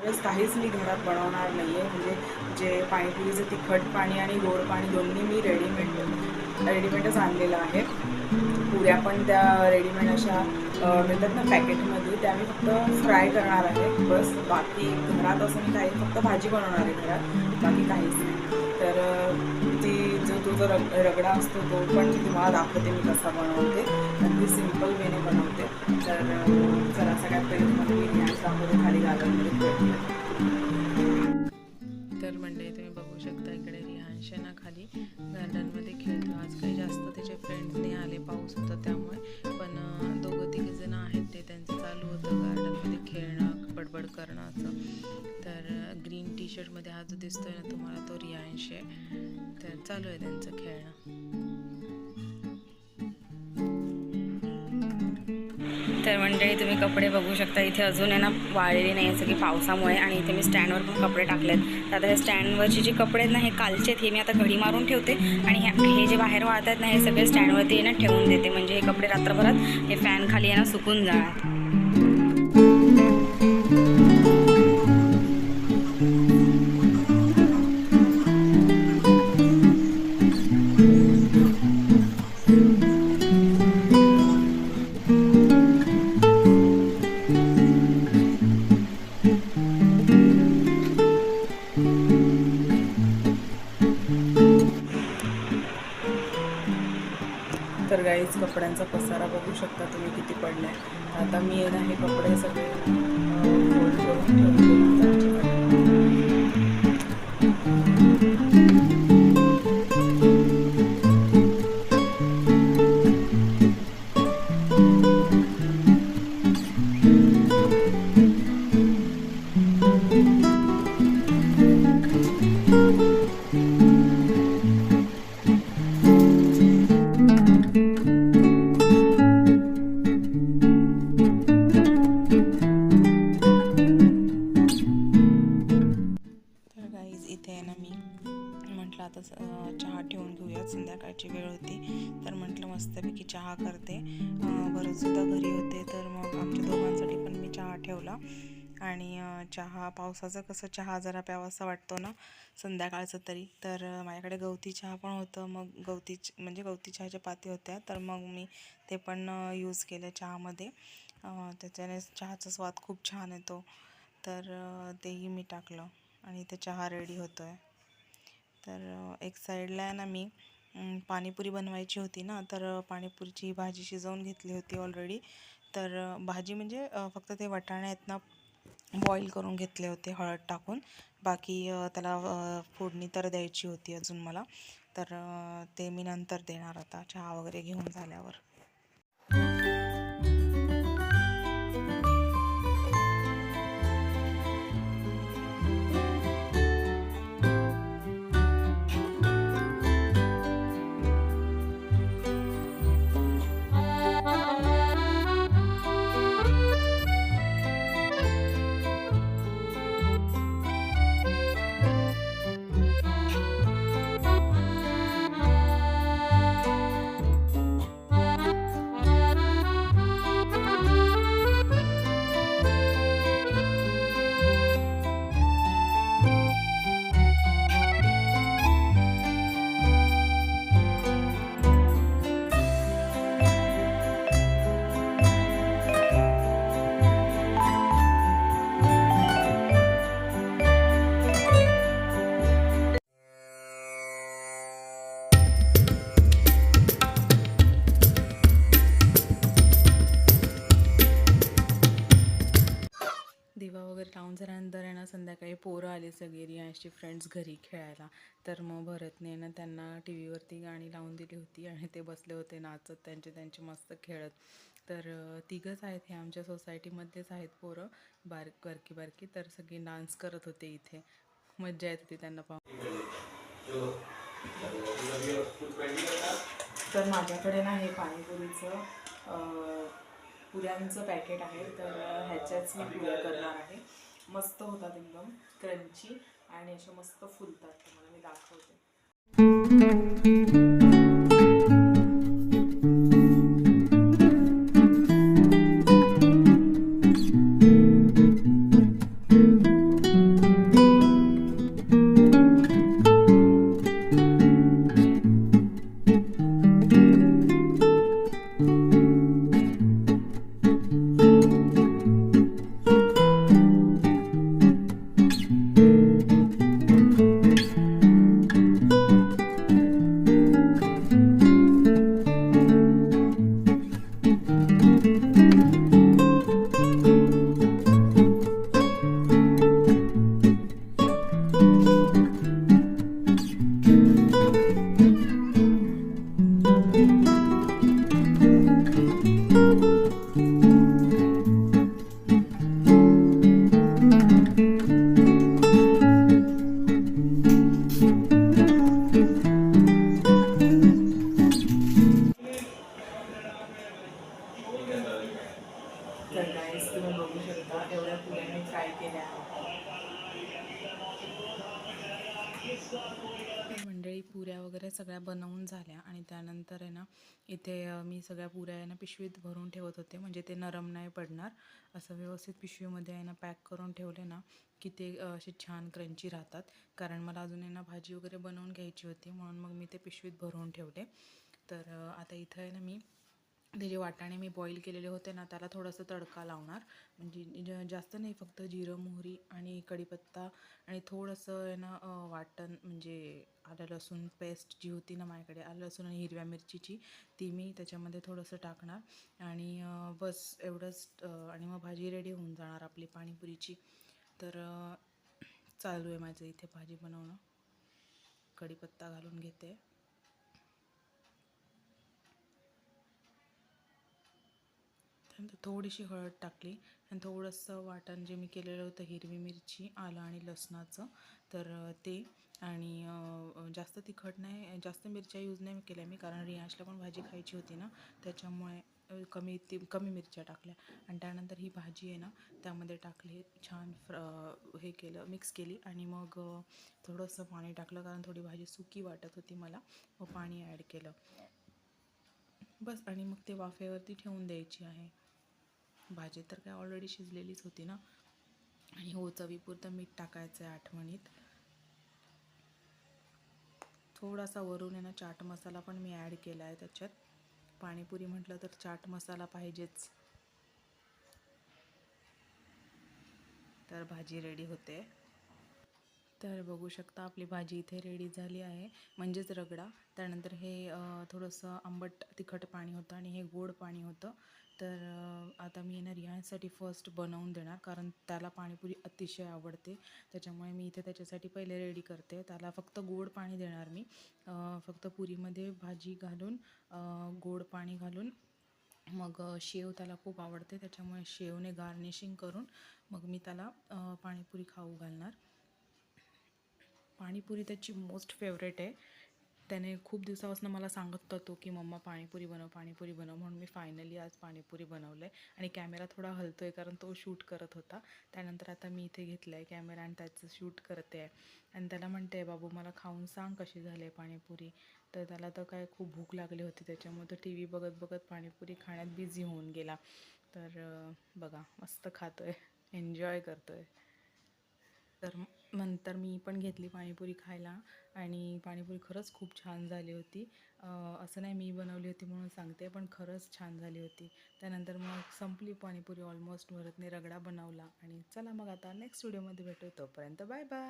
त्यावेळेस काहीच मी घरात बनवणार नाही आहे म्हणजे जे पाणीपुरीचं तिखट पाणी आणि गोड पाणी दोन्ही मी रेडीमेड रेडीमेडच आणलेलं आहे. पुऱ्या पण त्या रेडीमेड अशा मिळतात ना पॅकेटमध्ये. त्या मी फक्त फ्राय करणार आहे. बस बाकी घरात असं मी काही फक्त भाजी बनवणार आहे घरात. बाकी काहीच नाही. तर ती तो जो रग रगडा असतो तो पण मी तुम्हाला दाखवते मी कसा बनवते. अगदी सिंपल वेने बनवते. तर चला सगळ्यात पहिले तुम्हाला मी गॅस दाखवते खाली गार्डनमध्ये तर मंडळी तुम्ही बघू शकता इकडे रिहांश ना खाली गार्डनमध्ये खेळतो. आज काही जास्त त्याचे फ्रेंड्स नाही आले पाऊस होता त्यामुळे. पण दोघं तिघे जण आहेत ते त्यांचं चालू होतं गार्डनमध्ये खेळणं बडबड करणं असं. तर ग्रीन टी शर्टमध्ये हा जो दिसतोय ना तुम्हाला तो रिहांश आहे चालू आहे त्यांचं खेळणं तर मंडळी तुम्ही कपडे बघू शकता. इथे अजून आहे ना वाळलेली नाही आहे सगळी पावसामुळे आणि इथे मी स्टँडवर पण कपडे टाकलेत. तर आता हे स्टँडवरचे जे कपडे आहेत ना हे कालचे आहेत हे मी आता घडी मारून ठेवते. आणि हे हे जे बाहेर वाळत आहेत ना हे सगळे स्टँडवरती आहे ना ठेवून देते. म्हणजे हे कपडे रात्रभरात हे फॅन खाली आहे ना सुकून जाणार. मी आहे ना कपडे सगळे फोल्ड करून म्हटलं आता चहा ठेवून घेऊयात. संध्याकाळची वेळ होती तर म्हटलं मस्तपैकी चहा करते. भरतसुद्धा घरी होते तर मग आमच्या दोघांसाठी पण मी चहा ठेवला. आणि चहा पावसाचं कसं चहा जरा प्यावासा वाटतो ना संध्याकाळचं तरी. तर माझ्याकडे गवती चहा पण होतं. मग गवती च- म्हणजे गवती चहाच्या पाती होत्या तर मग मी ते पण यूज केलं चहामध्ये. त्याच्याने चहाचा स्वाद खूप छान येतो. तर तेही मी टाकलं. आणि ते चहा रेडी होतो आहे तर एक साईडला आहे ना मी पाणीपुरी बनवायची होती ना तर पाणीपुरीची भाजी शिजवून घेतली होती ऑलरेडी तर भाजी म्हणजे फक्त ते वटाणे आहेत ना बॉईल करून घेतले होते हळद टाकून. बाकी त्याला फोडणी तर द्यायची होती अजून मला. तर ते मी नंतर देणार आता चहा वगैरे घेऊन झाल्यावर. दिवा वगैरे लावून झाल्यानंतर आहे ना संध्याकाळी पोरं आली सगळी रियांशी फ्रेंड्स घरी खेळायला. तर मग भरतने ना त्यांना टी व्हीवरती गाणी लावून दिली होती आणि ते बसले होते नाचत त्यांचे त्यांचे मस्त खेळत. तर तिघंच आहेत हे आमच्या सोसायटीमध्येच आहेत पोरं. बारक बारकी बारकी. तर सगळी डान्स करत होते इथे. मज्जा येत होती त्यांना पाहून. तर माझ्याकडे ना हे पाणीपुरीचं पुऱ्यांचं पॅकेट आहे तर ह्याच्याच मी पुऱ्या करणार आहे. मस्त होतात एकदम क्रंची आणि अशा मस्त फुलतात. तुम्हाला मी दाखवते. तर गाईस तुम्ही बघू शकता एवढ्या पुढे मी फ्राय केल्या. मंडळी पुऱ्या वगैरे सगळ्या बनवून झाल्या आणि त्यानंतर आहे ना इथे मी सगळ्या पुऱ्या आहे ना पिशवीत भरून ठेवत होते म्हणजे ते नरम नाही पडणार. असं व्यवस्थित पिशवीमध्ये आहे ना पॅक करून ठेवले ना की ते असे छान क्रंची राहतात. कारण मला अजून आहे ना भाजी वगैरे बनवून घ्यायची होती म्हणून मग मी ते पिशवीत भरून ठेवले. तर आता इथं आहे ना मी ते जे वाटाणे मी बॉईल केलेले होते ना त्याला थोडंसं तडका लावणार. म्हणजे ज- जास्त नाही फक्त जिरं मोहरी आणि कढीपत्ता आणि थोडंसं आहे ना वाटण म्हणजे आलं लसूण पेस्ट जी होती ना माझ्याकडे आलं लसूण आणि हिरव्या मिरचीची ती मी त्याच्यामध्ये थोडंसं टाकणार. आणि बस एवढंच आणि मग भाजी रेडी होऊन जाणार आपली पाणीपुरीची. तर चालू आहे माझं इथे भाजी बनवणं. कढीपत्ता घालून घेते. त्यानंतर थोडीशी हळद टाकली आणि थोडंसं वाटण जे मी केलेलं होतं हिरवी मिरची आलं आणि लसणाचं तर ते आणि जास्त तिखट नाही जास्त मिरच्या यूज नाही केल्या मी कारण रियाशला पण भाजी खायची होती ना त्याच्यामुळे कमी ती कमी मिरच्या टाकल्या आणि त्यानंतर ही भाजी आहे ना त्यामध्ये टाकली छान फ्र हे केलं मिक्स केली आणि मग थोडंसं पाणी टाकलं कारण थोडी भाजी सुकी वाटत होती मला मग पाणी ॲड केलं. बस आणि मग ते वाफेवरती ठेवून द्यायची आहे. भाजी तर काय ऑलरेडी शिजलेलीच होती ना. आणि हो चवीपुरतं मीठ टाकायचं आहे आठवणीत. थोडासा वरून आहे ना चाट मसाला पण मी ॲड केला आहे त्याच्यात. पाणीपुरी म्हटलं तर चाट मसाला पाहिजेच. तर भाजी रेडी होते. तर बघू शकता आपली भाजी इथे रेडी झाली आहे. म्हणजेच रगडा. त्यानंतर हे थोडंसं आंबट तिखट पाणी होतं आणि हे गोड पाणी होतं. तर आता मी येणार यासाठी फर्स्ट बनवून देणार कारण त्याला पाणीपुरी अतिशय आवडते. त्याच्यामुळे मी इथे त्याच्यासाठी पहिले रेडी करते. त्याला फक्त गोड पाणी देणार मी. फक्त पुरीमध्ये भाजी घालून गोड पाणी घालून. मग शेव त्याला खूप आवडते. त्याच्यामुळे शेवने गार्निशिंग करून मग मी त्याला पाणीपुरी खाऊ घालणार. पाणीपुरी त्याची मोस्ट फेवरेट आहे. त्याने खूप दिवसापासून मला सांगत होता तो की मम्मा पाणीपुरी बनव पाणीपुरी बनव. म्हणून मी फायनली आज पाणीपुरी बनवलं आहे आणि कॅमेरा थोडा हलतो आहे कारण तो शूट करत होता. त्यानंतर आता मी इथे घेतला आहे कॅमेरा आणि त्याचं शूट करते आहे आणि त्याला म्हणते आहे बाबू मला खाऊन सांग कशी झाली आहे पाणीपुरी. तर त्याला तर काय खूप भूक लागली होती. त्याच्यामुळे तर टी व्ही बघत बघत पाणीपुरी खाण्यात बिझी होऊन गेला. तर बघा मस्त खातो आहे एन्जॉय करतो आहे तर नंतर मी पण घेतली पाणीपुरी खायला आणि पाणीपुरी खरंच खूप छान झाली होती. असं नाही मी बनवली होती म्हणून सांगते पण खरंच छान झाली होती. त्यानंतर मग संपली पाणीपुरी ऑलमोस्ट भरतने रगडा बनवला आणि चला मग आता नेक्स्ट व्हिडिओमध्ये भेटू. तोपर्यंत बाय बाय